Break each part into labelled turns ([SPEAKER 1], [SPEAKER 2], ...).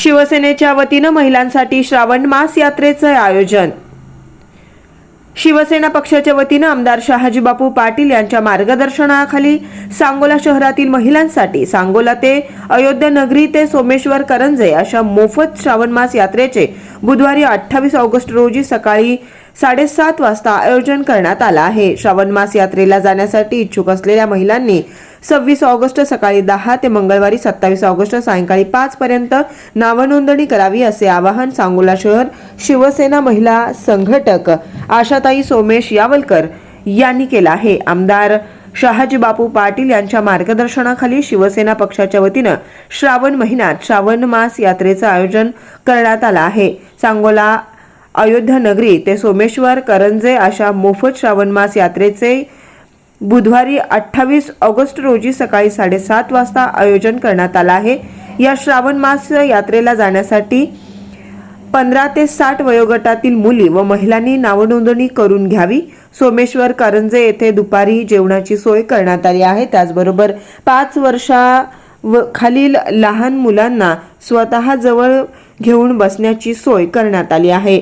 [SPEAKER 1] शिवसेनेच्या वतीनं महिलांसाठी श्रावण मास यात्रेचं आयोजन. शिवसेना पक्षाच्या वतीनं आमदार शहाजीबापू पाटील यांच्या मार्गदर्शनाखाली सांगोला शहरातील महिलांसाठी सांगोला ते अयोध्या नगरी ते सोमेश्वर करंजे अशा मोफत श्रावण मास यात्रेचे बुधवारी अठ्ठावीस ऑगस्ट रोजी सकाळी साडेसात वाजता आयोजन करण्यात आलं आहे. श्रावण मास यात्रेला जाण्यासाठी इच्छुक असलेल्या महिलांनी सव्वीस ऑगस्ट सकाळी दहा ते मंगळवारी सत्तावीस ऑगस्ट सायंकाळी पाच पर्यंत नावनोंदणी करावी असे आवाहन सांगोला शहर शिवसेना महिला संघटक आशाताई सोमेश यावलकर यांनी केलं आहे. आमदार शहाजी बापू पाटील यांच्या मार्गदर्शनाखाली शिवसेना पक्षाच्या वतीनं श्रावण महिन्यात श्रावण मास यात्रेचं आयोजन करण्यात आलं आहे. सांगोला अयोध्या नगरी ते सोमेश्वर करंजे अशा मोफत श्रावण मास यात्रेचे बुधवारी अठ्ठावीस ऑगस्ट रोजी सकाळी साडेसात वाजता आयोजन करण्यात आलं आहे. या श्रावण मास यात्रेला जाण्यासाठी पंधरा ते साठ वयोगटातील मुली व महिलांनी नावनोंदणी करून घ्यावी. सोमेश्वर करंजे येथे दुपारी जेवणाची सोय करण्यात आली आहे. त्याचबरोबर पाच वर्षा व खालील लहान मुलांना स्वतः जवळ घेऊन बसण्याची सोय करण्यात आली आहे.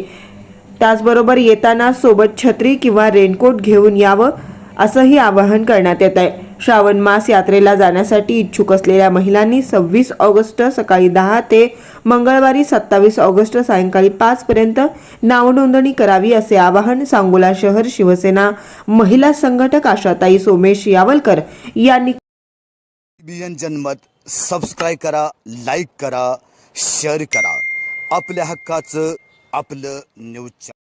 [SPEAKER 1] त्याचबरोबर येताना सोबत छत्री किंवा रेनकोट घेऊन यावं. असंही आवाहन करण्यात येत आहे. श्रावण मास यात्रेला जाण्यासाठी इच्छुक असलेल्या महिलांनी सव्वीस ऑगस्ट सकाळी दहा ते मंगळवारी सत्तावीस ऑगस्ट सायंकाळी पाच पर्यंत नावनोंदणी करावी असे आवाहन सांगोला शहर शिवसेना महिला संघटक आशाताई सोमेश यावलकर यांनी
[SPEAKER 2] जनमत सबस्क्राईब करा लाईक करा शेअर करा. आपल्या हक्काचं आपलं न्यूज